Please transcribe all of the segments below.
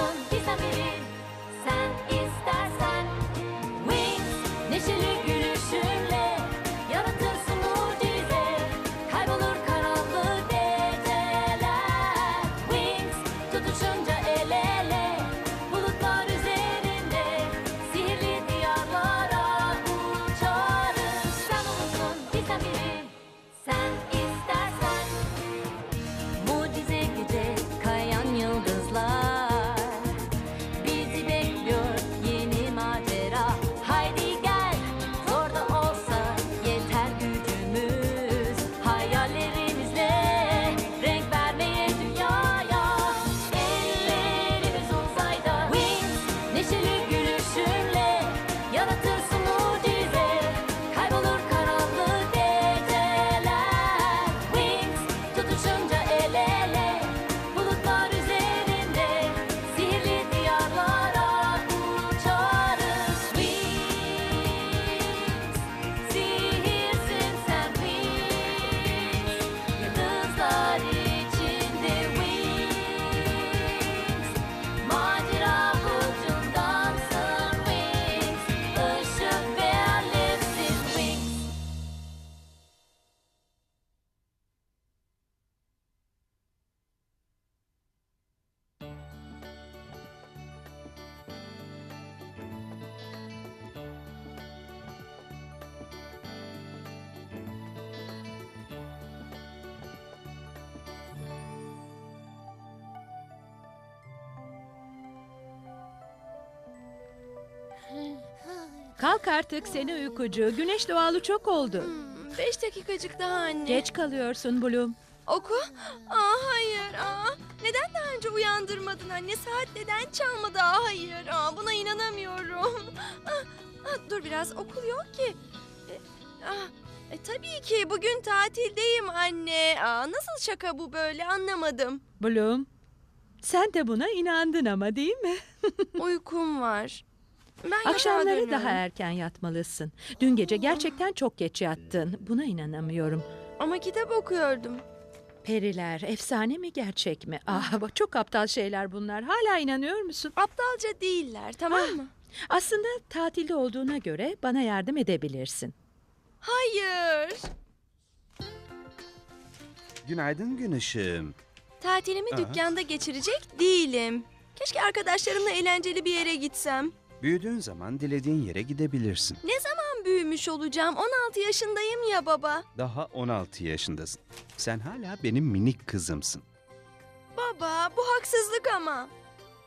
musun bizden biri Kalk artık seni uykucu. Güneş doğalı çok oldu. Hmm, Beş dakikacık daha anne. Geç kalıyorsun Bloom. Oku. Aa hayır. Aa. Neden daha önce uyandırmadın anne? Saat neden çalmadı? Aa, hayır. Aa, buna inanamıyorum. Aa, aa, dur biraz okul yok ki. E, aa, e, tabii ki bugün tatildeyim anne. Aa, nasıl şaka bu böyle anlamadım. Bloom. Sen de buna inandın ama değil mi? Uykum var. Ben Akşamları daha erken yatmalısın. Dün gece gerçekten çok geç yattın. Buna inanamıyorum. Ama kitap okuyordum. Periler efsane mi gerçek mi? Ah bak çok aptal şeyler bunlar. Hala inanıyor musun? Aptalca değiller tamam Ah. mı? Aslında tatilde olduğuna göre bana yardım edebilirsin. Hayır. Günaydın gün ışığım. Tatilimi Aha. dükkanda geçirecek değilim. Keşke arkadaşlarımla eğlenceli bir yere gitsem. Büyüdüğün zaman dilediğin yere gidebilirsin. Ne zaman büyümüş olacağım? 16 yaşındayım ya baba. Daha 16 yaşındasın. Sen hala benim minik kızımsın. Baba bu haksızlık ama.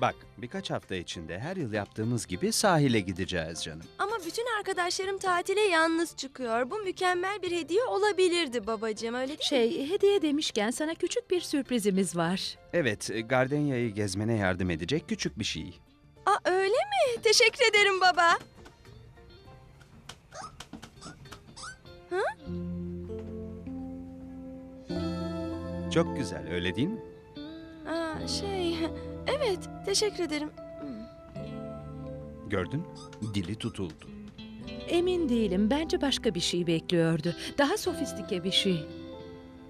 Bak birkaç hafta içinde her yıl yaptığımız gibi sahile gideceğiz canım. Ama bütün arkadaşlarım tatile yalnız çıkıyor. Bu mükemmel bir hediye olabilirdi babacığım öyle değil mi? Şey hediye demişken sana küçük bir sürprizimiz var. Evet, Gardenya'yı gezmene yardım edecek küçük bir şey. Aa öyle mi? Teşekkür ederim baba. Çok güzel, öyle değil mi? Aa şey evet teşekkür ederim. Gördün mü? Dili tutuldu. Emin değilim. Bence başka bir şey bekliyordu. Daha sofistike bir şey.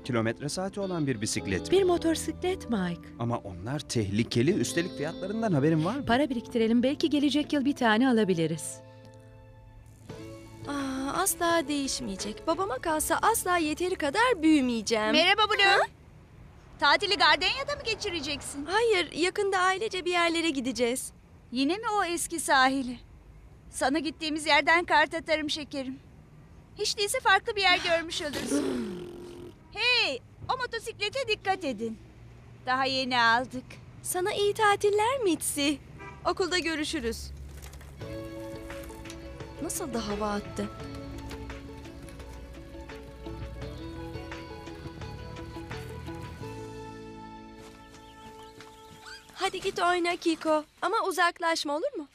Kilometre saati olan bir bisiklet mi? Bir motosiklet Mike. Ama onlar tehlikeli, üstelik fiyatlarından haberin var mı? Para biriktirelim. Belki gelecek yıl bir tane alabiliriz. Aa, asla değişmeyecek. Babama kalsa asla yeteri kadar büyümeyeceğim. Merhaba Blue. Tatili Gardenya'da mı geçireceksin? Hayır, yakında ailece bir yerlere gideceğiz. Yine mi o eski sahili? Sana gittiğimiz yerden kart atarım şekerim. Hiç değilse farklı bir yer görmüş olursun. o motosiklete dikkat edin. Daha yeni aldık. Sana iyi tatiller Mitsi. Okulda görüşürüz. Nasıl da hava attı? Hadi git oyna Kiko. Ama uzaklaşma olur mu?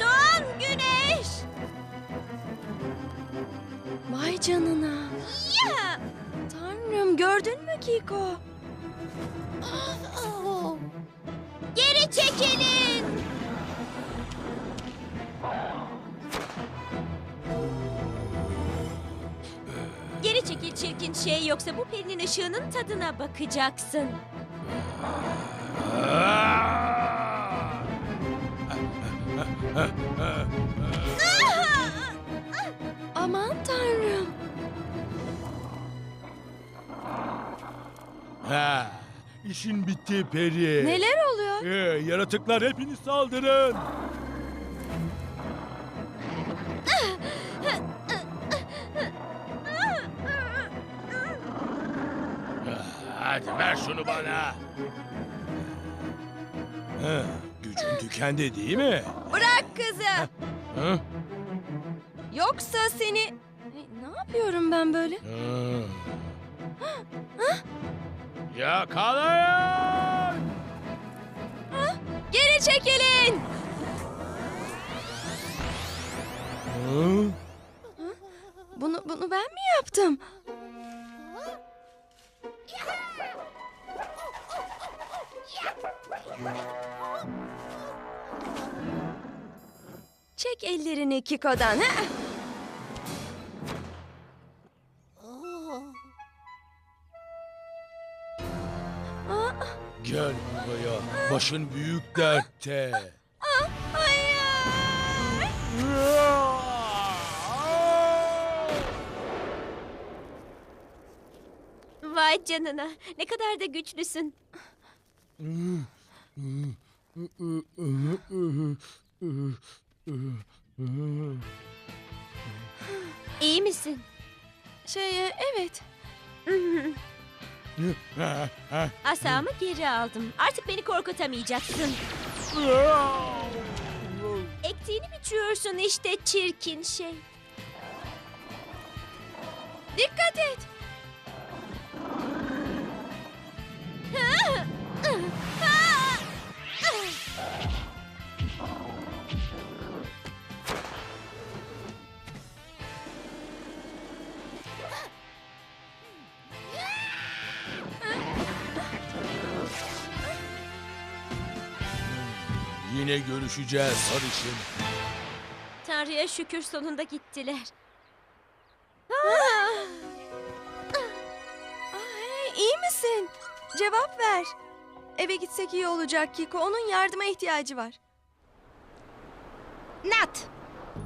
Doğan güneş. Vay canına. Tanrım gördün mü Kiko? Oh. Geri çekilin. Geri çekil çirkin şey yoksa bu perinin ışığının tadına bakacaksın. Aman tanrım. Ha, işin bitti peri. Neler oluyor? Ee, yaratıklar hepiniz saldırın. Hadi ver şunu bana. Ha, gücün tükendi değil mi? Bırak kızı. Ha? Yoksa seni... Ne yapıyorum ben böyle? Ha. Yakalayın! Geri çekilin. Hı? Bunu bunu ben mi yaptım? Çek ellerini Kiko'dan. Ha? Aa, Gel buraya. Başın büyük dertte. hayır. Vay canına ne kadar da güçlüsün. İyi misin? Şey e, evet. Asamı geri aldım. Artık beni korkutamayacaksın. Ektiğini biçiyorsun işte çirkin şey. Dikkat et. Yine görüşeceğiz sarışın. Tanrı'ya şükür sonunda gittiler. Aa, hey, iyi misin? Cevap ver. Eve gitsek iyi olacak Kiko. Onun yardıma ihtiyacı var. Nat,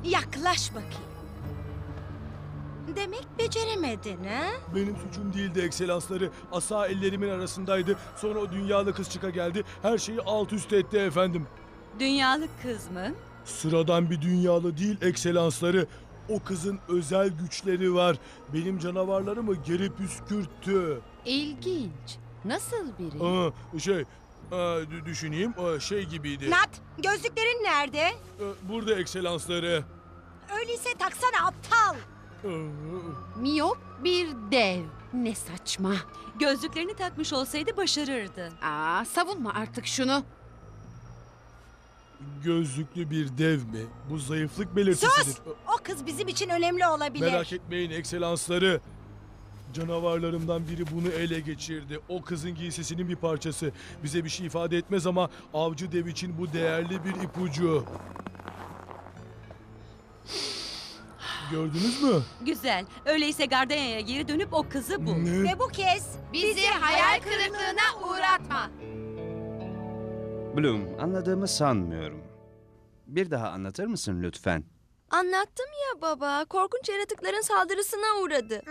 yaklaş bakayım. Demek beceremedin ha? Benim suçum değildi ekselansları. Asa ellerimin arasındaydı. Sonra o dünyalı kız çıka geldi. Her şeyi alt üst etti efendim. Dünyalık kız mı? Sıradan bir dünyalı değil ekselansları. O kızın özel güçleri var. Benim canavarlarımı geri püskürttü. İlginç. Nasıl biri? Aa, şey, aa, dü- düşüneyim. Aa, şey gibiydi. Nat, gözlüklerin nerede? Aa, Burada ekselansları. Öyleyse taksana aptal. Aa, Miyop bir dev. Ne saçma. Gözlüklerini takmış olsaydı başarırdı. Aa, savunma artık şunu. Gözlüklü bir dev mi? Bu zayıflık belirtisidir. Aa, O kız bizim için önemli olabilir. Merak etmeyin ekselansları. Canavarlarımdan biri bunu ele geçirdi. O kızın giysisinin bir parçası. Bize bir şey ifade etmez ama avcı dev için bu değerli bir ipucu. Gördünüz mü? Güzel. Öyleyse Gardenia'ya geri dönüp o kızı bul. Ne? Ve bu kez Bizi hayal kırıklığına uğratma. Bloom, anladığımı sanmıyorum. Bir daha anlatır mısın lütfen? Anlattım ya baba. Korkunç yaratıkların saldırısına uğradı.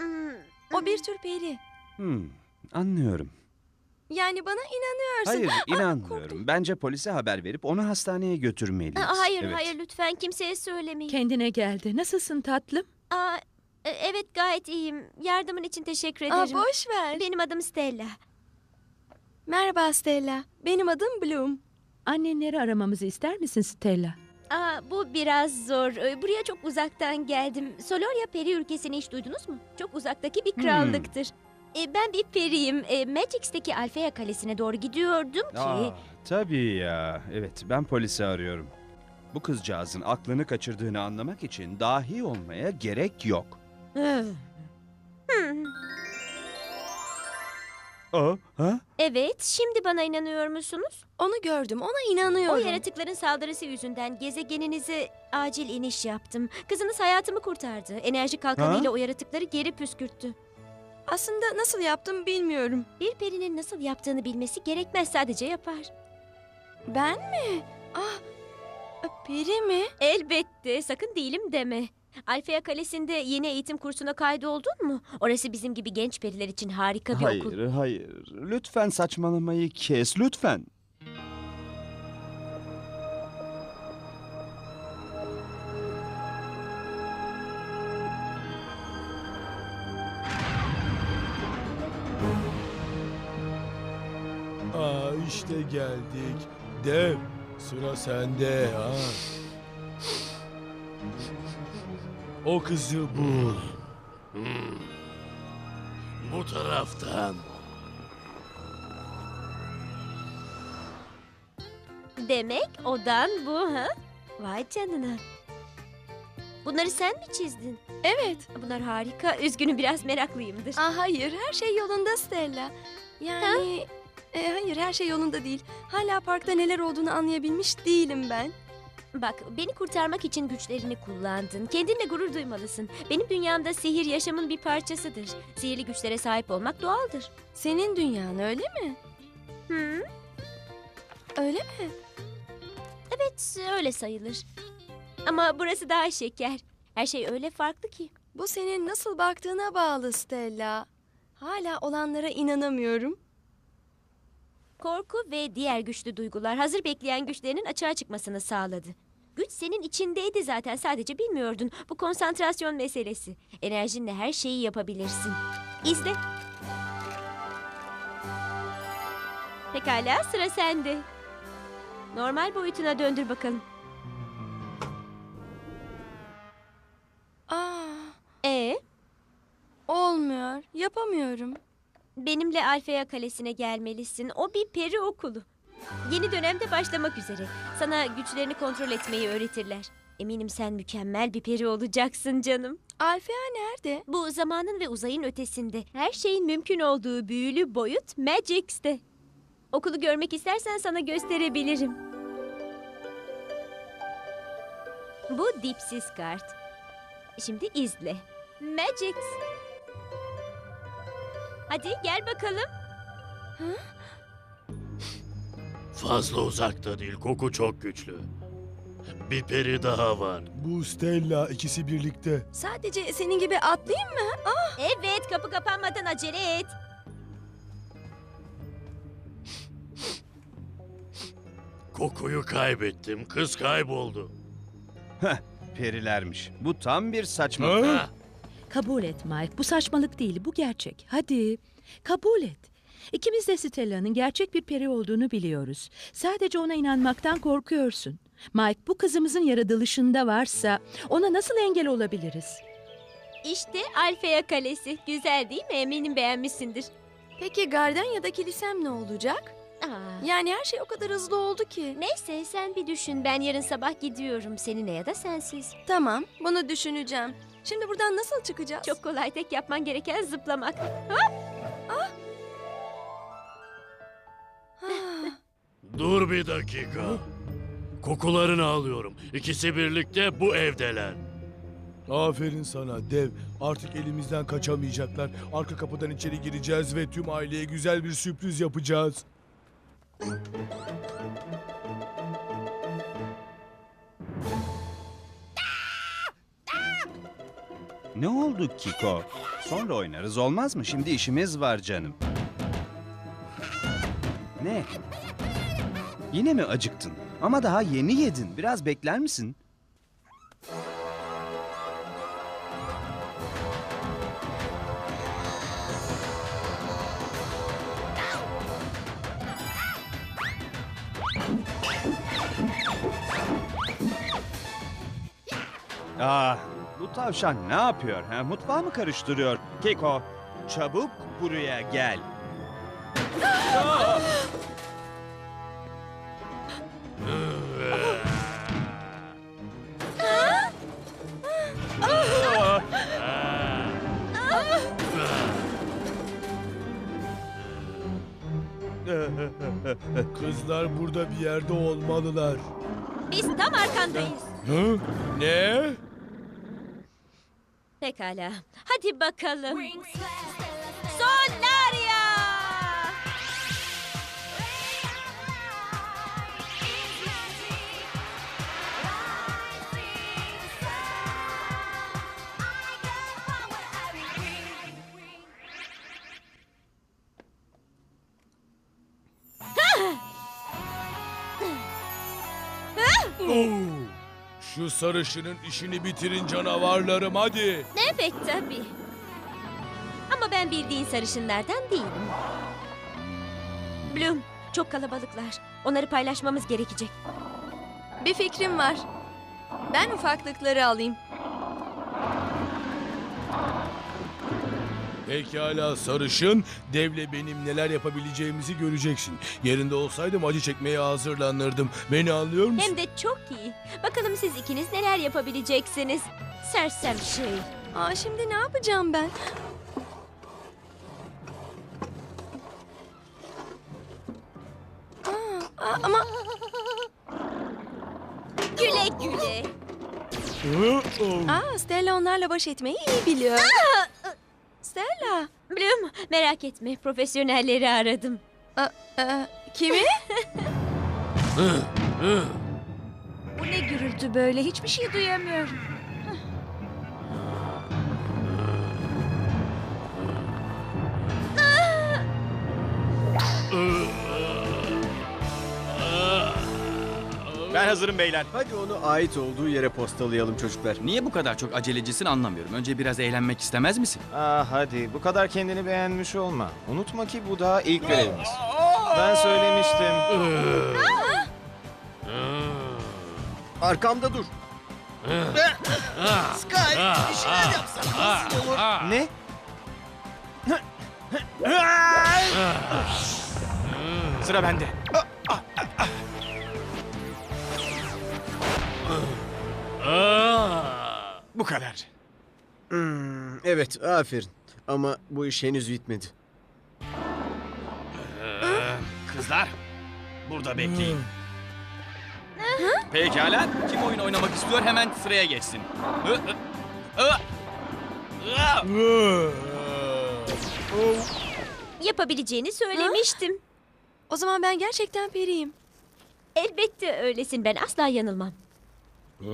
O bir tür peri. Hmm, anlıyorum. Yani bana inanıyorsun. Hayır, inanmıyorum. korktum. Bence polise haber verip onu hastaneye götürmeliyiz. Aa, hayır Evet. hayır lütfen kimseye söylemeyin. Kendine geldi. Nasılsın tatlım? Aa, e, evet gayet iyiyim. Yardımın için teşekkür Aa, ederim. boş ver. Benim adım Stella. Merhaba Stella. Benim adım Bloom. Annenleri aramamızı ister misin Stella? Aa, bu biraz zor. Ee, Buraya çok uzaktan geldim. Soloria peri ülkesini hiç duydunuz mu? Çok uzaktaki bir krallıktır. Ee, ben bir periyim. Ee, Magix'teki Alfea Kalesi'ne doğru gidiyordum ki... Aa, tabii ya. Evet, ben polisi arıyorum. Bu kızcağızın aklını kaçırdığını anlamak için dahi olmaya gerek yok. Aa, ha? Evet, şimdi bana inanıyor musunuz? Onu gördüm, ona O inanıyorum. yaratıkların saldırısı yüzünden gezegeninize acil iniş yaptım. Kızınız hayatımı kurtardı. Enerji kalkanıyla o yaratıkları geri püskürttü. Aslında nasıl yaptım bilmiyorum. Bir perinin nasıl yaptığını bilmesi gerekmez, sadece yapar. Ben mi? Ah, peri mi? Elbette, sakın değilim deme. Alfea Kalesi'nde yeni eğitim kursuna kaydoldun mu? Orası bizim gibi genç periler için harika bir Hayır, okul. hayır. Lütfen saçmalamayı kes, lütfen. Aa işte geldik. Dev sıra sende ha. O kızı bul. Bu taraftan. Demek odan bu ha? Vay canına. Bunları sen mi çizdin? Evet. Bunlar harika. Üzgünüm biraz meraklıyımdır. Ah hayır, her şey yolunda Stella. Yani... E, hayır, her şey yolunda değil. Hala parkta neler olduğunu anlayabilmiş değilim ben. Bak beni kurtarmak için güçlerini kullandın. Kendinle gurur duymalısın. Benim dünyamda sihir yaşamın bir parçasıdır. Sihirli güçlere sahip olmak doğaldır. Senin dünyan öyle mi? Hı? Öyle mi? Evet öyle sayılır. Ama burası daha şeker. Her şey öyle farklı ki. Bu senin nasıl baktığına bağlı Stella. Hala olanlara inanamıyorum. Korku ve diğer güçlü duygular hazır bekleyen güçlerinin açığa çıkmasını sağladı. Güç senin içindeydi zaten sadece bilmiyordun. Bu konsantrasyon meselesi. Enerjinle her şeyi yapabilirsin. İzle. Pekala sıra sende. Normal boyutuna döndür bakalım. Aa, E olmuyor. Yapamıyorum. Benimle Alfea Kalesi'ne gelmelisin. O bir peri okulu. Yeni dönemde başlamak üzere. Sana güçlerini kontrol etmeyi öğretirler. Eminim sen mükemmel bir peri olacaksın canım. Alfea nerede? Bu zamanın ve uzayın ötesinde. Her şeyin mümkün olduğu büyülü boyut Magix'te. Okulu görmek istersen sana gösterebilirim. Bu dipsiz kart. Şimdi izle. Magix. Hadi gel bakalım. Fazla uzakta değil. Koku çok güçlü. Bir peri daha var. Bu Stella ikisi birlikte. Sadece senin gibi atlayayım mı? Evet kapı kapanmadan acele et. Kokuyu kaybettim. Kız kayboldu. Perilermiş. Bu tam bir saçma. Ha? Kabul et Mike. Bu saçmalık değil, bu gerçek. Hadi, kabul et. İkimiz de Stella'nın gerçek bir peri olduğunu biliyoruz. Sadece ona inanmaktan korkuyorsun. Mike, bu kızımızın yaratılışında varsa ona nasıl engel olabiliriz? İşte Alfea Kalesi. Güzel değil mi? Eminim beğenmişsindir. Peki Gardanya'da kilisem ne olacak? Aa. Yani her şey o kadar hızlı oldu ki. Neyse sen bir düşün. Ben yarın sabah gidiyorum. Seninle ya da sensiz. Tamam, bunu düşüneceğim. Şimdi buradan nasıl çıkacağız? Çok kolay tek yapman gereken zıplamak. Ah, dur bir dakika. Kokularını alıyorum. İkisi birlikte bu evdeler. Aferin sana dev. Artık elimizden kaçamayacaklar. Arka kapıdan içeri gireceğiz ve tüm aileye güzel bir sürpriz yapacağız. Ne oldu Kiko? Sonra oynarız olmaz mı? Şimdi işimiz var canım. Ne? Yine mi acıktın? Ama daha yeni yedin. Biraz bekler misin? Ah, bu tavşan ne yapıyor? Ha? Mutfağı mı karıştırıyor? Keko, çabuk buraya gel. Kızlar burada bir yerde olmalılar. Biz tam arkandayız. Hı? Ne? Pekala. Hadi bakalım. Solaria! Oo. Şu sarışının işini bitirin canavarlarım hadi. Evet tabii. Ama ben bildiğin sarışınlardan değilim. Bloom, çok kalabalıklar. Onları paylaşmamız gerekecek. Bir fikrim var. Ben ufaklıkları alayım. Pekala sarışın, devle benim neler yapabileceğimizi göreceksin. Yerinde olsaydım acı çekmeye hazırlanırdım. Beni anlıyor musun? Hem de çok iyi. Bakalım siz ikiniz neler yapabileceksiniz. Sersem şey. Aa şimdi ne yapacağım ben? Aa, aa, ama Güle güle. Aa, Stella onlarla baş etmeyi iyi biliyor. Bloom, merak etme. Profesyonelleri aradım. Aa, aa, kimi? Bu ne gürültü böyle? Hiçbir şey duyamıyorum. Hazırım beyler. Hadi onu ait olduğu yere postalayalım çocuklar. Niye bu kadar çok acelecisin anlamıyorum. Önce biraz eğlenmek istemez misin? Ah hadi bu kadar kendini beğenmiş olma. Unutma ki bu daha ilk görevimiz. Ben söylemiştim. Arkamda dur. Sky bir şeyler nasıl olur? Ne? Sıra bende. Bu kadar. Hmm, evet aferin. Ama bu iş henüz bitmedi. Kızlar, burada bekleyin. Pekala, kim oyun oynamak istiyor hemen sıraya geçsin. Hı, hı, hı. Hı. Yapabileceğini söylemiştim. O zaman ben gerçekten periyim. Elbette öylesin. Ben asla yanılmam.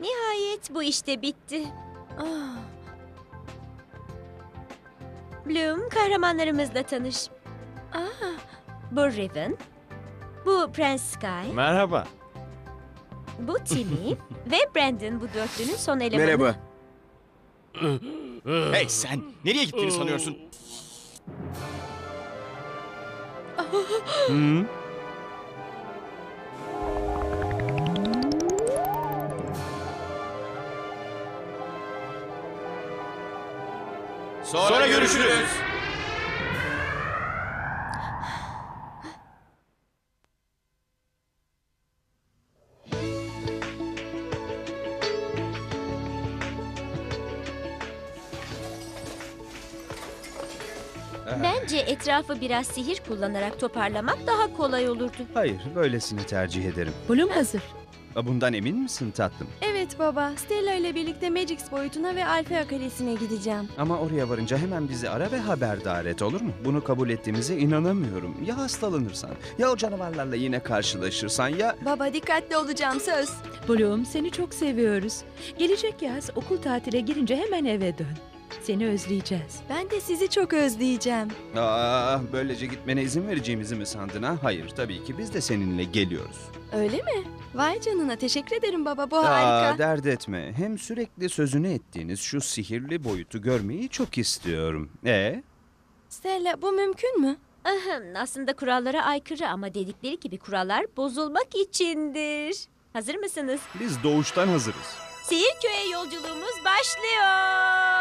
Nihayet bu işte bitti. Ah, Bloom, kahramanlarımızla tanış. aa, Bu Riven, bu Prince Sky, Merhaba. bu Timmy ve Brandon bu dörtlünün son elemanı. Merhaba. Hey sen, nereye gittiğini sanıyorsun? Hı? Sonra, görüşürüz. Etrafı biraz sihir kullanarak toparlamak daha kolay olurdu. Hayır, böylesini tercih ederim. Bloom hazır. Bundan emin misin tatlım? evet baba. Stella ile birlikte Magix boyutuna ve Alfea Kalesi'ne gideceğim. Ama oraya varınca hemen bizi ara ve haberdar et olur mu? Bunu kabul ettiğimize inanamıyorum. Ya hastalanırsan, ya o canavarlarla yine karşılaşırsan ya... Baba dikkatli olacağım söz. Bloom seni çok seviyoruz. Gelecek yaz okul tatile girince hemen eve dön. Seni özleyeceğiz. Ben de sizi çok özleyeceğim. Aa, böylece gitmene izin vereceğimizi mi sandın ha? Hayır, tabii ki biz de seninle geliyoruz. Öyle mi? Vay canına teşekkür ederim baba bu Aa, harika. dert etme. Hem sürekli sözünü ettiğiniz şu sihirli boyutu görmeyi çok istiyorum. E? Stella bu mümkün mü? Ahem, aslında kurallara aykırı ama dedikleri gibi kurallar bozulmak içindir. Hazır mısınız? Biz doğuştan hazırız. Sihir köye yolculuğumuz başlıyor.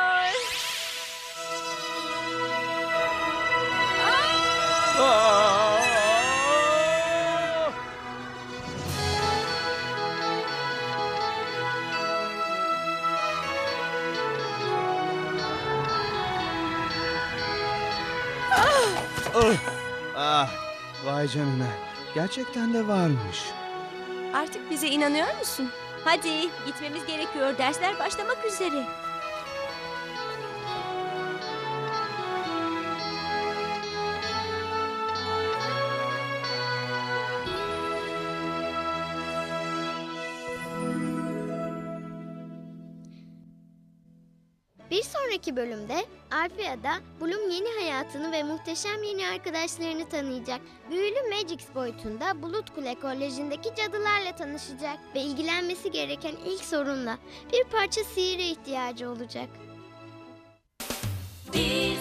Ah, vay canına. Gerçekten de varmış. Artık bize inanıyor musun? Hadi gitmemiz gerekiyor. Dersler başlamak üzere. Sonraki bölümde Alfia'da Bloom yeni hayatını ve muhteşem yeni arkadaşlarını tanıyacak. Büyülü Magix boyutunda Bulut Kule Koleji'ndeki cadılarla tanışacak ve ilgilenmesi gereken ilk sorunla bir parça sihire ihtiyacı olacak. Biz